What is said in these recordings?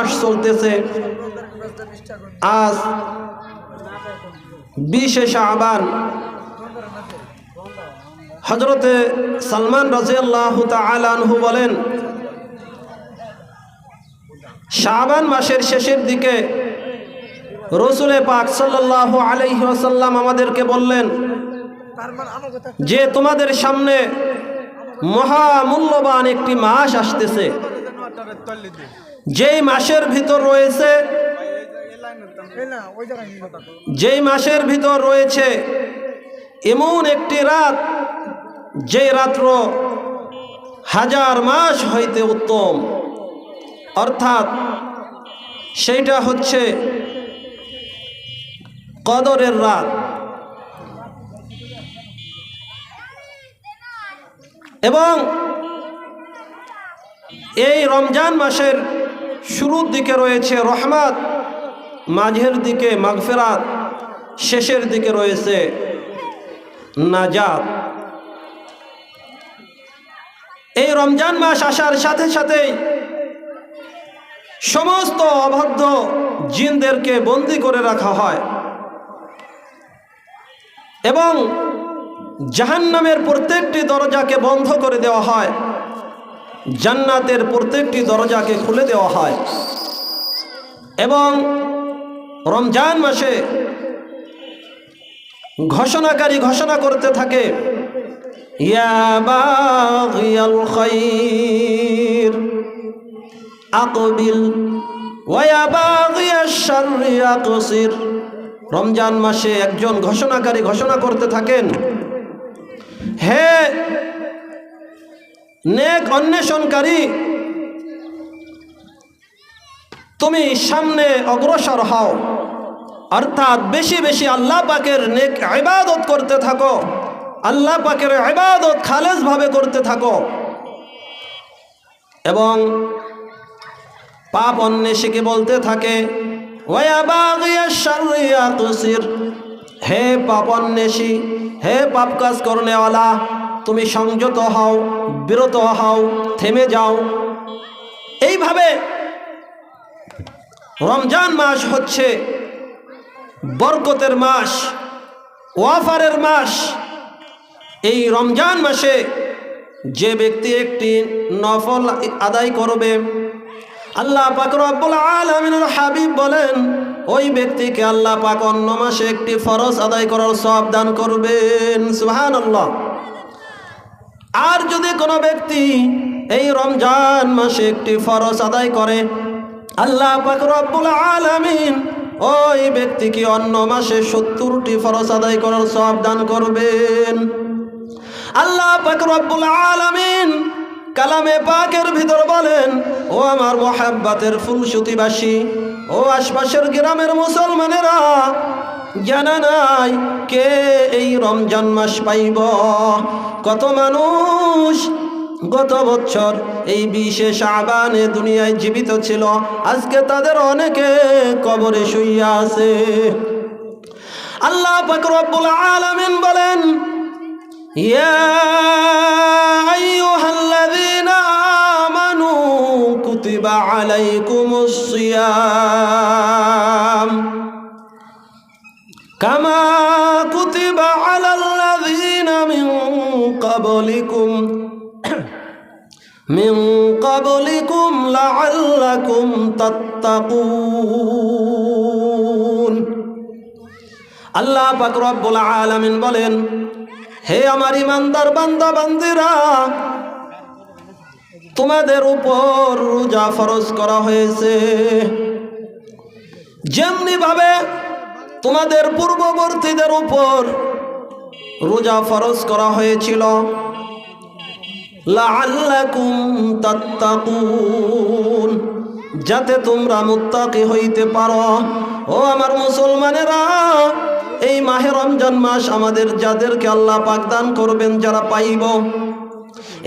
মাস চলতেছে। আজ বিশে শাহবান হজরতে সালমান রাজিয়াল্লাহ বলেন শাহবান মাসের শেষের দিকে রসুলে পাক সাল্লাহ আলাইহি ওয়াসাল্লাম আমাদেরকে বললেন, যে তোমাদের সামনে মহামূল্যবান একটি মাস আসতেছে। যেই মাসের ভিতর রয়েছে, যেই মাসের ভিতর রয়েছে, এমন একটি রাত যে রাত্র হাজার মাস হইতে উত্তম। অর্থাৎ সেইটা হচ্ছে কদরের রাত। এবং এই রমজান মাসের শুরুর দিকে রয়েছে রহমাত, মাঝের দিকে মাগফেরাত, শেষের দিকে রয়েছে নাজাত। এই রমজান মাস আসার সাথে সাথেই সমস্ত অবাধ্য জিনদেরকে বন্দি করে রাখা হয় এবং জাহান্নামের প্রত্যেকটি দরজাকে বন্ধ করে দেওয়া হয়। জান্নাতের প্রত্যেকটি দরজাকে খুলে দেওয়া হয়। এবং রমজান মাসে ঘোষণাকারী ঘোষণা করতে থাকে রমজান মাসে একজন ঘোষণাকারী ঘোষণা করতে থাকেন, হে নেক অন্বেষণকারী। তুমি সামনে অগ্রসর হও। অর্থাৎ বেশি বেশি আল্লাহ পাকের নেক ইবাদত করতে থাকো। আল্লাহ পাকের ইবাদত খালেজভাবে করতে থাকো। এবং পাপ অন্বেষীকে বলতে থাকে হে পাপ অন্বেষী, হে পাপ কাজ করনেওয়ালা তুমি সংযত হও, বিরত হও, থেমে যাও। এইভাবে রমজান মাস হচ্ছে বরকতের মাস, ওয়াফারের মাস। এই রমজান মাসে যে ব্যক্তি একটি নফল আদায় করবে, আল্লাহ পাক রব্বুল আলামিনের হাবিব বলেন, ওই ব্যক্তিকে আল্লাহ পাক অন্য মাসে একটি ফরজ আদায় করার সব দান করবেন। সুবহানাল্লাহ। আর যদি কোনো ব্যক্তি এই রমজান মাসে একটি ফরজ আদায় করে, আল্লাহ রব্বুল আলামিন ওই ব্যক্তিকে অন্য মাসে সত্তরটি ফরজ আদায় করার সব দান করবেন। আল্লাহ রব্বুল আলামিন কালামে পাকের ভিতর বলেন, ও আমার মোহাব্বাতের ফুলসুতিবাসী, ও আশপাশের গ্রামের মুসলমানেরা জানা নাই কে এই রমজান মাস পাইব। কত মানুষ গত বছর এই বিশেষ আবানে দুনিয়ায় জীবিত ছিল, আজকে তাদের অনেকে কবরে শুইয়া আছে। আল্লাহ ফকরবুল আলমিন বলেন কুতিবা আলাইকুম সিয়াম। কামা কুতিবা আলাল্লাযীনা মিন ক্বাবলিকুম মিন ক্বাবলিকুম লাআল্লাকুম তাত্তাকুন। আল্লাহ পাক রব্বুল বলেন, হে আমার ইমানদার বান্দা, বান্দিরা, তোমাদের উপর রোজা ফরজ করা হয়েছে। যেমনি ভাবে তোমাদের পূর্ববর্তীদের উপর রোজা ফরজ করা হয়েছিল। যাতে তোমরা মুত্তাকি হইতে পারো। ও আমার মুসলমানেরা, এই মাহে রমজান মাস আমাদের যাদেরকে আল্লাহ পাকদান করবেন যারা পাইব,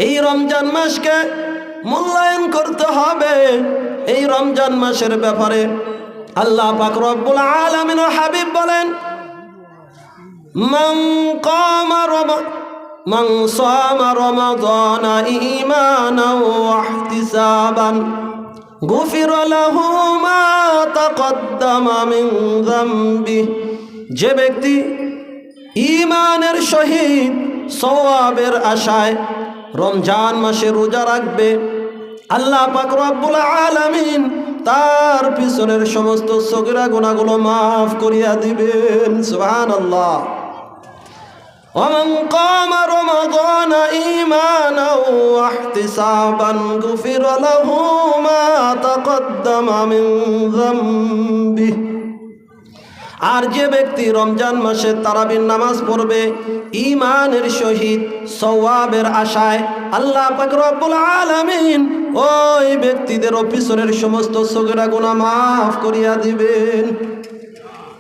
এই রমজান মাসকে মূল্যায়ন করতে হবে। এই রমজান মাসের ব্যাপারে আল্লাহ পাক রব্বুল আলামিন ও হাবিব বলেন মং কামা মং সামা রমাদানা ঈমানাও গুফির লাহু মা তাকদ্দামা মিন যে ব্যক্তি ইমানের সহিত সওয়াবের আশায় রমজান মাসে রোজা রাখবে, আল্লাহ পাক রব্বুল আলামিন তার পিছনের সমস্ত সগিরা গুণাগুলো মাফ করিয়া দিবেন সুবহানাল্লাহ ومن قام رمضان إيمانا واحتسابا غفر له ما تقدم من ذنبه আর যে ব্যক্তি রমজান মাসে তারাবির নামাজ পড়বে ইমানের সহিত সওয়াবের আশায় আল্লাহ রব্বুল আলামিন ওই ব্যক্তিদের অফিসরের সমস্ত সগরা গুনাহ মাফ করিয়া দিবেন।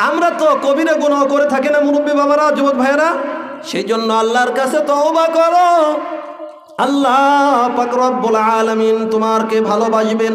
আমরা তো কবিরা গুনাহ করে থাকি না, মুরব্বী বাবারা, যুবক ভাইয়েরা। সেই জন্য আল্লাহর কাছে তওবা করো। আল্লাহ রব্বুল আলামিন তোমারকে ভালোবাসবেন।